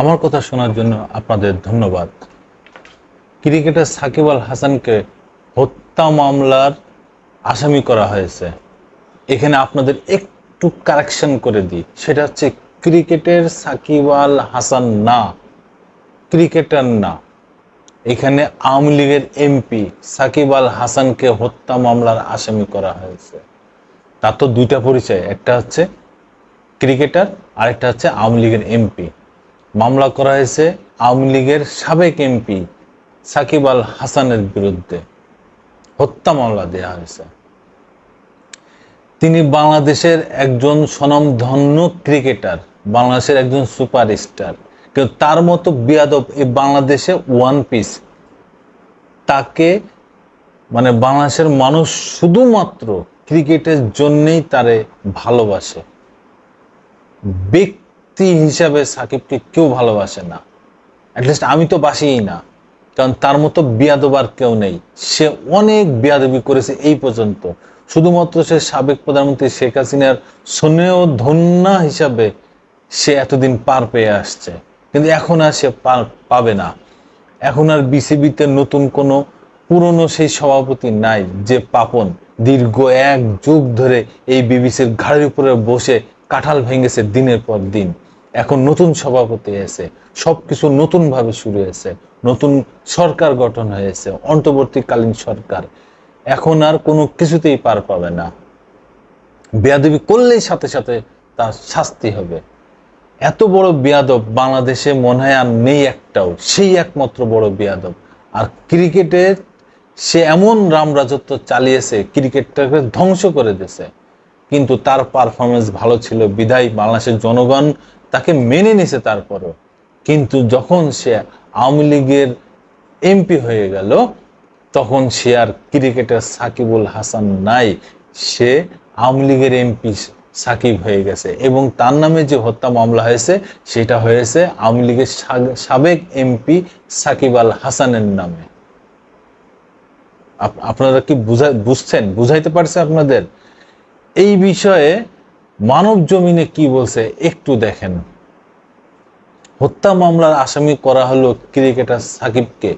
আমার কথা শোনার জন্য আপনাদের ধন্যবাদ। ক্রিকেটার সাকিব আল হাসানকে হত্যা মামলার আসামি করা হয়েছে। এখানে আপনাদের একটু কারেকশন করে দিই। সেটা হচ্ছে ক্রিকেটের সাকিব আল হাসান না, ক্রিকেটার না। এখানে আওয়ামী লীগের এমপি সাকিব আল হাসানকে হত্যা মামলার আসামি করা হয়েছে। তার তো দুইটা পরিচয়, একটা হচ্ছে ক্রিকেটার, আরেকটা হচ্ছে আওয়ামী লীগের এমপি। মামলা করা হয়েছে আওয়ামী লীগের সাবেক এমপি সাকিব আল হাসানের বিরুদ্ধে। হত্যা মামলা দেওয়া হয়েছে। তিনি বাংলাদেশের একজন স্বনামধন্য ক্রিকেটার, বাংলাদেশের একজন সুপারস্টার। কিন্তু তার মতো বিয়াদব এই বাংলাদেশে ওয়ান পিস তাকে মানে বাংলাদেশের মানুষ শুধুমাত্র ক্রিকেটের জন্যেই তারে ভালোবাসে। ব্যক্তি হিসাবে সাকিবকে কেউ ভালোবাসে না। অ্যাটলিস্ট আমি তো বাসিই না। কারণ তার মতো বিয়াদব আর কেউ নেই। সে অনেক বিয়াদবি করেছে এই পর্যন্ত। শুধুমাত্র সে সাবেক প্রধানমন্ত্রী শেখ হাসিনার স্নেহ ধন্যা হিসাবে সে এতদিন পার পেয়ে আসছে। কিন্তু এখন আর সে পার পাবে না। এখন আর বিসিবিতে নতুন কোনো পুরনো সেই সভাপতি নাই, যে পাপন। দীর্ঘ এক যুগ ধরে এই বিবিসির ঘাড়ের উপরে বসে কাঁঠাল ভেঙেছে দিনের পর দিন। এখন নতুন সভাপতি এসে সবকিছু নতুন ভাবে শুরু হয়েছে, নতুন সরকার গঠন হয়েছে, অন্তর্বর্তীকালীন সরকার। এখন আর কোনো কিছুতেই পার পাবে না। বেয়াদবি করলেই সাথে সাথে তার শাস্তি হবে। এত বড় বিয়াদব বাংলাদেশে মনে হয় আর নেই একটাও, সেই একমাত্র বড় বিয়াদব। আর ক্রিকেটে সে এমন রাম রাজত্ব চালিয়েছে, ক্রিকেটটাকে ধ্বংস করে দিয়েছে। কিন্তু তার পারফরমেন্স ভালো ছিল বিধায় বাংলাদেশের জনগণ তাকে মেনে নিছে তারপরও। কিন্তু যখন সে আওয়ামী লীগের এমপি হয়ে গেল, তখন সে আর ক্রিকেটার সাকিবুল হাসান নাই। সে আওয়ামী লীগের এমপি সাকিব হয়ে গেছে এবং তার নামে যে হত্যা মামলা হয়েছে, সেটা হয়েছে আওয়ামী লীগের সাবেক এমপি সাকিব আল হাসানের নামে। আপ- আপনারা কি বুঝা বুঝছেন? বুঝাইতে পারছে আপনাদের? এই বিষয়ে মানব জমিনে কি বলছে, একটু দেখেন। হত্যা মামলার আসামি করা হলো ক্রিকেটার সাকিবকে।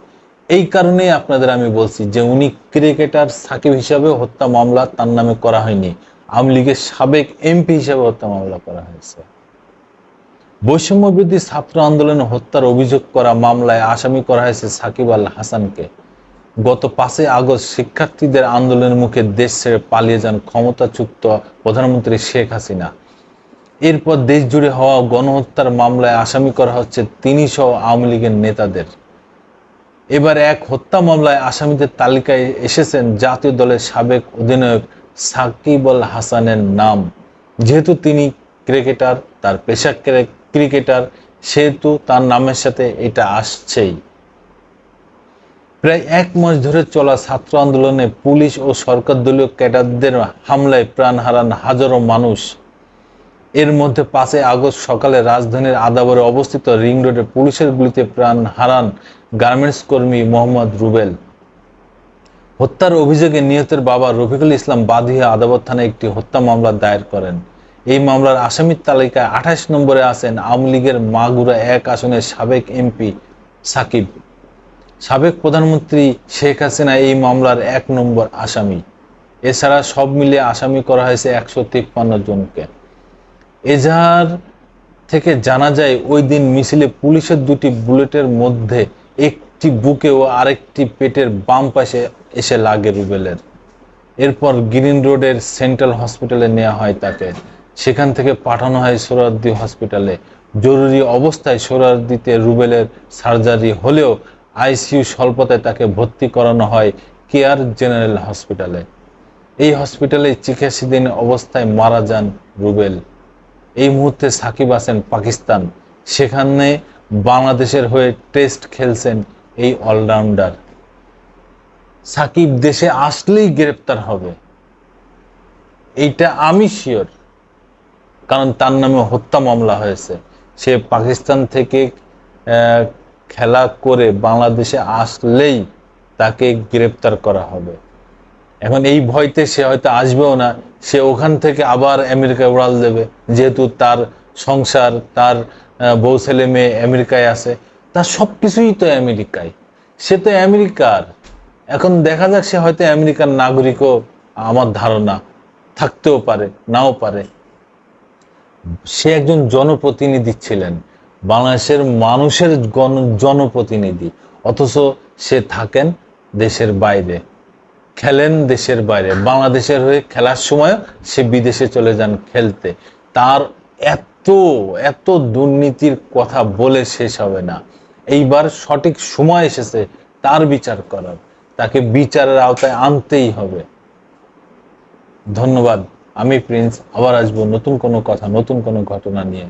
এই কারণেই আপনাদের আমি বলছি যে উনি ক্রিকেটার সাকিব হিসাবে হত্যা মামলা তার নামে করা হয়নি। আওয়ামী লীগের সাবেক এমপি হিসাবে হত্যা মামলা করা হয়েছে। বৈষম্য বিরোধী ছাত্র আন্দোলনে হত্যার অভিযোগ করা মামলায় আসামি করা হয়েছে সাকিব আল হাসানকে। গত পাঁচই আগস্ট শিক্ষার্থীদের আন্দোলনের মুখে দেশ ছেড়ে পালিয়ে যান ক্ষমতাচ্যুত প্রধানমন্ত্রী শেখ হাসিনা। এরপর দেশ জুড়ে হওয়া গণহত্যার মামলায় আসামি করা হচ্ছে তিনি সহ আওয়ামী লীগের নেতাদের। এবার এক হত্যা মামলায় আসামিদের তালিকায় এসেছেন জাতীয় দলের সাবেক অধিনায়ক সাকিব আল হাসানের নাম। যেহেতু তিনি ক্রিকেটার, তার পেশা ক্রিকেটার, সেহেতু তার নামের সাথে এটা আসছেই। প্রায় এক মাস ধরে চলা ছাত্র আন্দোলনে পুলিশ ও সরকার দলীয় ক্যাডারদের হামলায় প্রাণ হারান হাজারো মানুষ। এর মধ্যে পাঁচই আগস্ট সকালে রাজধানীর আদাবরে অবস্থিত রিং রোডে পুলিশের গুলিতে প্রাণ হারান গার্মেন্টস কর্মী মোহাম্মদ রুবেল। হত্যার অভিযোগে নিহতের বাবা রফিকুল ইসলাম বাদী হয়ে আদাবর থানায় একটি হত্যা মামলা দায়ের করেন। এই মামলার আসামির তালিকায় আঠাশ নম্বরে আছেন আওয়ামী লীগের মাগুরা এক আসনের সাবেক এমপি সাকিব। সাবেক প্রধানমন্ত্রী শেখ হাসিনা এই মামলার এক নম্বর আসামি। এছাড়া সব মিলিয়ে আসামি করা হয়েছে একশো তিপ্পান্ন জনকে। এজাহার থেকে জানা যায়, ওই দিন মিছিলে পুলিশের দুটি বুলেটের মধ্যে একটি বুকে ও আরেকটি পেটের বাম পাশে এসে লাগে রুবেলের। এরপর গ্রিন রোডের সেন্ট্রাল হসপিটালে নেওয়া হয় তাকে। সেখান থেকে পাঠানো হয় সোহরাদ্দি হসপিটালে। জরুরি অবস্থায় সোহরাদ্দিতে রুবেলের সার্জারি হলেও আইসিইউ স্বল্পতায় তাকে ভর্তি করানো হয় কেয়ার জেনারেল হসপিটালে। এই হসপিটালে চিকিৎসাধীন অবস্থায় মারা যান রুবেল। এই মুহূর্তে সাকিব আছেন পাকিস্তান। সেখানে বাংলাদেশের হয়ে টেস্ট খেলছেন এই অলরাউন্ডার। সাকিব দেশে আসলেই গ্রেপ্তার হবে। এইটা আমি শিওর কারণ তার নামে হত্যা মামলা হয়েছে। সে পাকিস্তান থেকে খেলা করে বাংলাদেশে আসলেই তাকে গ্রেপ্তার করা হবে। এখন এই ভয়তে সে হয়তো আসবেও না, সে ওখান থেকে আবার আমেরিকা উড়াল দেবে, যেহেতু তার সংসার, তার বউ ছেলে মেয়ে আমেরিকায় আছে। তার সব কিছুই তো আমেরিকায়। সে তো আমেরিকার। এখন দেখা যাক সে হয়তো আমেরিকার নাগরিকও আমার ধারণা। থাকতেও পারে, নাও পারে। সে একজন জনপ্রতিনিধি ছিলেন, বাংলাদেশের মানুষের গণ, জনপ্রতিনিধি। অথচ সে থাকেন দেশের বাইরে। খেলেন দেশের বাইরে। বাংলাদেশের হয়ে খেলার সময় সে বিদেশে চলে যান খেলতে। তার এত এত দুর্নীতির কথা বলে শেষ হবে না। এইবার সঠিক সময় এসেছে তার বিচার করার। তাকে বিচারের আওতায় আনতেই হবে। ধন্যবাদ। আমি প্রিন্স, আবার আসব নতুন কোনো কথা, নতুন কোনো ঘটনা নিয়ে।